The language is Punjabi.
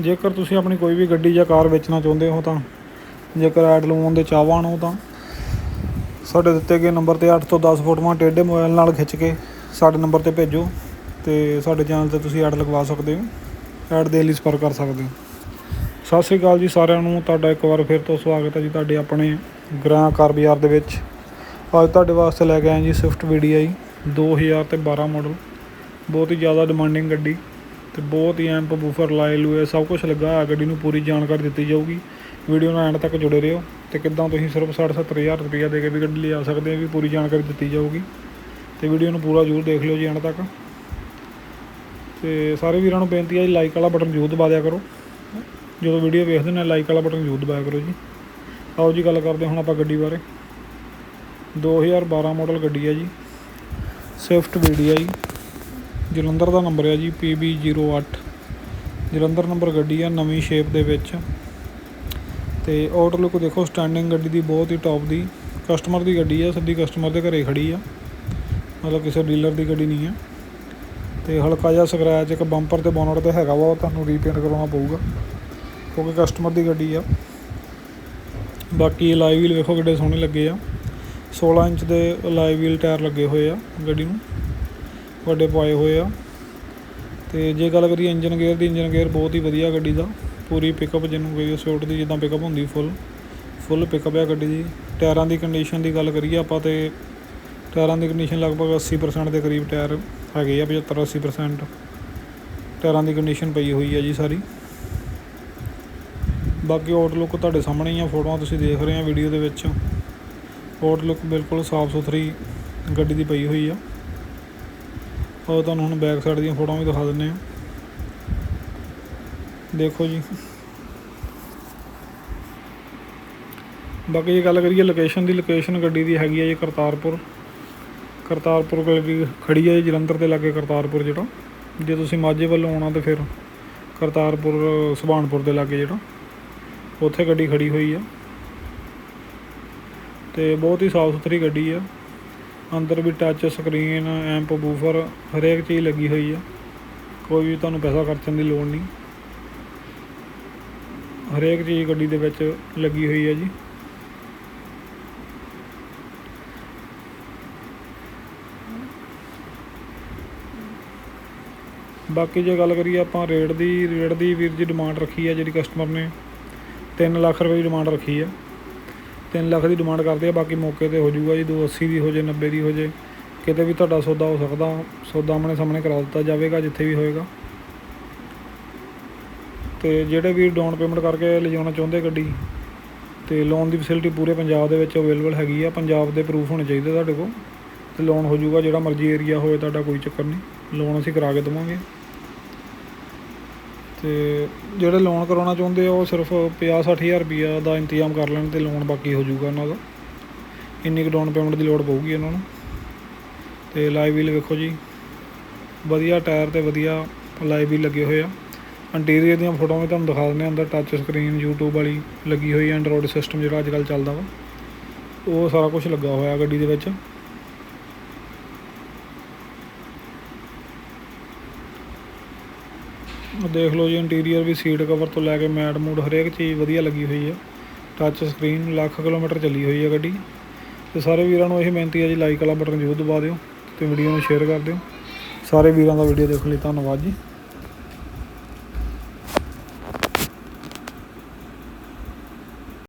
ਜੇਕਰ ਤੁਸੀਂ ਆਪਣੀ ਕੋਈ ਵੀ ਗੱਡੀ ਜਾਂ ਕਾਰ ਵੇਚਣਾ ਚਾਹੁੰਦੇ ਹੋ ਤਾਂ ਜੇਕਰ ਐਡ ਲਵਾਉਣ ਦੇ ਚਾਹਵਾਨ ਹੋ ਤਾਂ ਸਾਡੇ ਦਿੱਤੇ ਗਏ ਨੰਬਰ ਤੇ 8 ਤੋਂ 10 ਫੋਟੋਆਂ ਟੇਢੇ ਮੋਬਾਈਲ ਨਾਲ ਖਿੱਚ ਕੇ ਸਾਡੇ ਨੰਬਰ ਤੇ ਭੇਜੋ ਤੇ ਸਾਡੇ ਚੈਨਲ ਤੇ ਤੁਸੀਂ ਐਡ ਲਗਵਾ ਸਕਦੇ ਹੋ ਐਡ ਦੇ ਲਈ ਸੰਪਰਕ ਕਰ ਸਕਦੇ ਹੋ। ਸਤਿ ਸ਼੍ਰੀ ਅਕਾਲ ਜੀ ਸਾਰਿਆਂ ਨੂੰ, ਤੁਹਾਡਾ ਇੱਕ ਵਾਰ ਫਿਰ ਤੋਂ ਸਵਾਗਤ ਹੈ ਜੀ ਤੁਹਾਡੇ ਆਪਣੇ ਗ੍ਰਾਂ ਕਾਰ ਬਾਜ਼ਾਰ ਦੇ ਵਿੱਚ। ਅੱਜ ਤੁਹਾਡੇ ਵਾਸਤੇ ਲੈ ਕੇ ਆਏ ਜੀ ਸਵਿਫਟ VDI 2000 ਤੇ 12 ਮਾਡਲ ਬਹੁਤ ਹੀ ਜ਼ਿਆਦਾ ਡਿਮਾਂਡਿੰਗ ਗੱਡੀ। ਤੇ ਬਹੁਤ ਹੀ ਐਂਪ ਬੂਫਰ ਲਾਏ ਲੂਏ, ਸਭ ਕੁਝ ਲੱਗਾ, ਗੱਡੀ ਨੂੰ ਪੂਰੀ ਜਾਣਕਾਰੀ ਦਿੱਤੀ ਜਾਊਗੀ। ਵੀਡੀਓ ਨਾਲ ਐਂਡ ਤੱਕ ਜੁੜੇ ਰਹੋ ਤੇ ਕਿੱਦਾਂ ਤੁਸੀਂ ਸਿਰਫ 60 70000 ਰੁਪਈਆ ਦੇ ਕੇ ਵੀ ਗੱਡੀ ਲਿਆ ਸਕਦੇ ਆ ਵੀ ਪੂਰੀ ਜਾਣਕਾਰੀ ਦਿੱਤੀ ਜਾਊਗੀ। ਤੇ ਵੀਡੀਓ ਨੂੰ ਪੂਰਾ ਜ਼ਰੂਰ ਦੇਖ ਲਿਓ ਜੀ ਐਂਡ ਤੱਕ। ਤੇ ਸਾਰੇ ਵੀਰਾਂ ਨੂੰ ਬੇਨਤੀ ਹੈ ਜੀ ਲਾਈਕ ਵਾਲਾ ਬਟਨ ਜ਼ਰੂਰ ਦਬਾ ਦਿਆ ਕਰੋ। ਜਦੋਂ ਵੀਡੀਓ ਵੇਖਦੇ ਨੇ ਲਾਈਕ ਵਾਲਾ ਬਟਨ ਜ਼ਰੂਰ ਦਬਾਇਆ ਕਰੋ ਜੀ। ਆਓ ਜੀ, ਗੱਲ ਕਰਦੇ ਹੁਣ ਆਪਾਂ ਗੱਡੀ ਬਾਰੇ। 2012 ਮਾਡਲ ਗੱਡੀ ਹੈ ਜੀ। ਸਵਿਫਟ ਵੀਡੀ ਹੈ ਜੀ। ਜਲੰਧਰ ਦਾ ਨੰਬਰ ਹੈ ਜੀ PB08 ਜਲੰਧਰ ਨੰਬਰ ਗੱਡੀ ਆ ਨਵੀਂ ਸ਼ੇਪ ਦੇ ਵਿੱਚ। ਤੇ ਆਊਟਲੁੱਕ ਦੇਖੋ ਸਟੈਂਡਿੰਗ ਗੱਡੀ ਦੀ ਬਹੁਤ ਹੀ ਟੌਪ ਦੀ। ਕਸਟਮਰ ਦੀ ਗੱਡੀ ਆ, ਸਿੱਧੀ ਕਸਟਮਰ ਦੇ ਘਰੇ ਖੜੀ ਆ। ਮਤਲਬ ਕਿਸੇ ਡੀਲਰ ਦੀ ਗੱਡੀ ਨਹੀਂ ਆ। ਤੇ ਹਲਕਾ ਜਿਹਾ ਸਕ੍ਰੈਚ ਇੱਕ ਬੰਪਰ ਤੇ ਬੋਨਟ ਤੇ ਹੈਗਾ ਵਾ, ਉਹ ਤੁਹਾਨੂੰ ਰੀਪੇਅਰ ਕਰਵਾਉਣਾ ਪਊਗਾ। ਕਿਉਂਕਿ ਕਸਟਮਰ ਦੀ ਗੱਡੀ ਆ। ਬਾਕੀ ਲਾਈਵ ਵੀਲ ਵੇਖੋ ਕਿੱਡੇ ਸੋਹਣੇ ਲੱਗੇ ਆ। 16 ਇੰਚ ਦੇ ਲਾਈਵ ਵੀਲ ਟਾਇਰ ਲੱਗੇ ਹੋਏ ਆ ਗੱਡੀ ਨੂੰ। ਵੱਡੇ ਪਾਏ ਹੋਏ ਆ। ਅਤੇ ਜੇ ਗੱਲ ਕਰੀਏ ਇੰਜਨ ਗੇਅਰ ਦੀ ਇੰਜਨ ਗੇਅਰ ਬਹੁਤ ਹੀ ਵਧੀਆ ਗੱਡੀ ਦਾ। ਪੂਰੀ ਪਿਕਅਪ ਜਿਹਨੂੰ ਕੋਈ ਸਵਿਫਟ ਦੀ, ਜਿੱਦਾਂ ਪਿਕਅਪ ਹੁੰਦੀ ਫੁੱਲ ਫੁੱਲ ਪਿਕਅਪ ਆ ਗੱਡੀ ਦੀ। ਟਾਇਰਾਂ ਦੀ ਕੰਡੀਸ਼ਨ ਦੀ ਗੱਲ ਕਰੀਏ ਆਪਾਂ ਤੇ, ਟਾਇਰਾਂ ਦੀ ਕੰਡੀਸ਼ਨ ਲਗਭਗ 80% ਦੇ ਕਰੀਬ ਟਾਇਰ ਹੈਗੇ ਆ 75 80% ਟਾਇਰਾਂ ਦੀ ਕੰਡੀਸ਼ਨ ਪਈ ਹੋਈ ਆ ਜੀ ਸਾਰੀ। ਬਾਕੀ ਆਊਟਲੁੱਕ ਤੁਹਾਡੇ ਸਾਹਮਣੇ ਹੀ ਆ, ਫੋਟੋਆਂ ਤੁਸੀਂ ਦੇਖ ਰਹੇ ਆ ਵੀਡੀਓ ਦੇ ਵਿੱਚ। ਆਊਟਲੁੱਕ ਬਿਲਕੁਲ ਸਾਫ਼ ਸੁਥਰੀ ਗੱਡੀ ਦੀ ਪਈ ਹੋਈ ਆ। ਉਹ ਤੁਹਾਨੂੰ ਹੁਣ ਬੈਕ ਸਾਈਡ ਦੀਆਂ ਫੋਟੋਆਂ ਵੀ ਦਿਖਾ ਦਿੰਨੇ ਆ ਦੇਖੋ ਜੀ। ਬਾਕੀ ਜੇ ਗੱਲ ਕਰੀਏ ਲੋਕੇਸ਼ਨ ਦੀ ਲੋਕੇਸ਼ਨ ਗੱਡੀ ਦੀ ਹੈਗੀ ਹੈ ਜੀ ਕਰਤਾਰਪੁਰ। ਕਰਤਾਰਪੁਰ ਗੱਡੀ ਖੜੀ ਹੈ ਜੀ ਜਲੰਧਰ ਦੇ ਲਾਗੇ ਕਰਤਾਰਪੁਰ ਜਿਹੜਾ। ਜੇ ਤੁਸੀਂ ਮਾਝੇ ਵੱਲੋਂ ਆਉਣਾ ਤਾਂ ਫਿਰ ਕਰਤਾਰਪੁਰ, ਸੁਭਾਨਪੁਰ ਦੇ ਲਾਗੇ ਜਿਹੜਾ। ਉੱਥੇ ਗੱਡੀ ਖੜੀ ਹੋਈ ਆ। ਤੇ ਬਹੁਤ ਹੀ ਸਾਫ਼ ਸੁਥਰੀ ਗੱਡੀ ਆ। ਅੰਦਰ ਵੀ ਟੱਚ ਸਕਰੀਨ ਐਂਪ ਬੂਫਰ ਹਰੇਕ ਚੀਜ਼ ਲੱਗੀ ਹੋਈ ਹੈ ਕੋਈ ਵੀ ਤੁਹਾਨੂੰ ਪੈਸਾ ਖਰਚਣ ਦੀ ਲੋੜ ਨਹੀਂ। ਹਰੇਕ ਚੀਜ਼ ਗੱਡੀ ਦੇ ਵਿੱਚ ਲੱਗੀ ਹੋਈ ਹੈ ਜੀ। ਬਾਕੀ ਜੇ ਗੱਲ ਕਰੀਏ ਆਪਾਂ ਰੇਟ ਦੀ ਰੇਟ ਦੀ ਵੀਰ ਜੀ ਡਿਮਾਂਡ ਰੱਖੀ ਹੈ ਜਿਹੜੀ ਕਸਟਮਰ ਨੇ। 3 ਲੱਖ ਰੁਪਏ ਦੀ ਡਿਮਾਂਡ ਰੱਖੀ ਹੈ 3 ਲੱਖ ਦੀ ਡਿਮਾਂਡ ਕਰਦੇ ਆ, ਬਾਕੀ ਮੌਕੇ ਤੇ ਹੋ ਜਾਊਗਾ ਜੀ 280 ਦੀ ਹੋ ਜੇ 90 ਦੀ ਹੋ ਜੇ ਕਿਤੇ ਵੀ ਤੁਹਾਡਾ ਸੌਦਾ ਹੋ ਸਕਦਾ, ਸੌਦਾ ਆਮਣੇ ਸਾਹਮਣੇ ਕਰਾ ਦਿੱਤਾ ਜਾਵੇਗਾ, ਜਿੱਥੇ ਵੀ ਹੋਏਗਾ। ਤੇ ਜਿਹੜੇ ਵੀ ਡਾਊਨ ਪੇਮੈਂਟ ਕਰਕੇ ਲਿਜਾਉਣਾ ਚਾਹੁੰਦੇ ਗੱਡੀ, ਤੇ ਲੋਨ ਦੀ ਫੈਸਿਲਿਟੀ ਪੂਰੇ ਪੰਜਾਬ ਦੇ ਵਿੱਚ ਅਵੇਲੇਬਲ ਹੈਗੀ ਆ, ਪੰਜਾਬ ਦੇ ਪ੍ਰੂਫ ਹੋਣੇ ਚਾਹੀਦੇ ਤੁਹਾਡੇ ਕੋਲ। ਤੇ ਲੋਨ ਹੋ ਜਾਊਗਾ, ਜਿਹੜਾ ਮਰਜ਼ੀ ਏਰੀਆ ਹੋਵੇ ਤੁਹਾਡਾ ਕੋਈ ਚੱਕਰ ਨਹੀਂ। ਲੋਨ ਅਸੀਂ ਕਰਾ ਕੇ ਦੇਵਾਂਗੇ। ਅਤੇ ਜਿਹੜੇ ਲੋਨ ਕਰਵਾਉਣਾ ਚਾਹੁੰਦੇ ਆ, ਉਹ ਸਿਰਫ ਪੰਜਾਹ ਸੱਠ ਹਜ਼ਾਰ ਰੁਪਈਆ ਦਾ ਇੰਤਜ਼ਾਮ ਕਰ ਲੈਣ ਅਤੇ ਲੋਨ ਬਾਕੀ ਹੋ ਜਾਊਗਾ ਉਹਨਾਂ ਦਾ। ਇੰਨੀ ਕੁ ਡਾਊਨ ਪੇਮੈਂਟ ਦੀ ਲੋੜ ਪਊਗੀ ਉਹਨਾਂ ਨੂੰ। ਅਤੇ ਲਾਈਵ ਵੀਲ ਵੇਖੋ ਜੀ। ਵਧੀਆ ਟਾਇਰ ਅਤੇ ਵਧੀਆ ਲਾਈਵ ਵੀਲ ਲੱਗੇ ਹੋਏ ਆ। ਇੰਟੀਰੀਅਰ ਦੀਆਂ ਫੋਟੋਆਂ ਵੀ ਤੁਹਾਨੂੰ ਦਿਖਾ ਦਿੰਦੇ ਹਾਂ ਅੰਦਰ ਟੱਚ ਸਕਰੀਨ YouTube ਵਾਲੀ ਲੱਗੀ ਹੋਈ ਐਂਡਰੋਇਡ ਸਿਸਟਮ ਜਿਹੜਾ ਅੱਜ ਕੱਲ੍ਹ ਚੱਲਦਾ ਵਾ। ਉਹ ਸਾਰਾ ਕੁਝ ਲੱਗਾ ਹੋਇਆ ਗੱਡੀ ਦੇ ਵਿੱਚ। ਦੇਖ ਲਓ ਜੀ ਇੰਟੀਰੀਅਰ ਵੀ ਸੀਟ ਕਵਰ ਤੋਂ ਲੈ ਕੇ ਮੈਟ ਮੂਡ ਹਰੇਕ ਚੀਜ਼ ਵਧੀਆ ਲੱਗੀ ਹੋਈ ਹੈ। ਟੱਚ ਸਕਰੀਨ ਲੱਖ ਕਿਲੋਮੀਟਰ ਚੱਲੀ ਹੋਈ ਹੈ ਗੱਡੀ। ਤੇ ਸਾਰੇ ਵੀਰਾਂ ਨੂੰ ਇਹ ਬੇਨਤੀ ਹੈ ਜੀ ਲਾਈਕ ਵਾਲਾ ਬਟਨ ਜ਼ਰੂਰ ਦਬਾ ਦਿਓ ਤੇ ਵੀਡੀਓ ਨੂੰ ਸ਼ੇਅਰ ਕਰ ਦਿਓ। ਸਾਰੇ ਵੀਰਾਂ ਦਾ ਵੀਡੀਓ ਦੇਖਣ ਲਈ ਧੰਨਵਾਦ ਜੀ।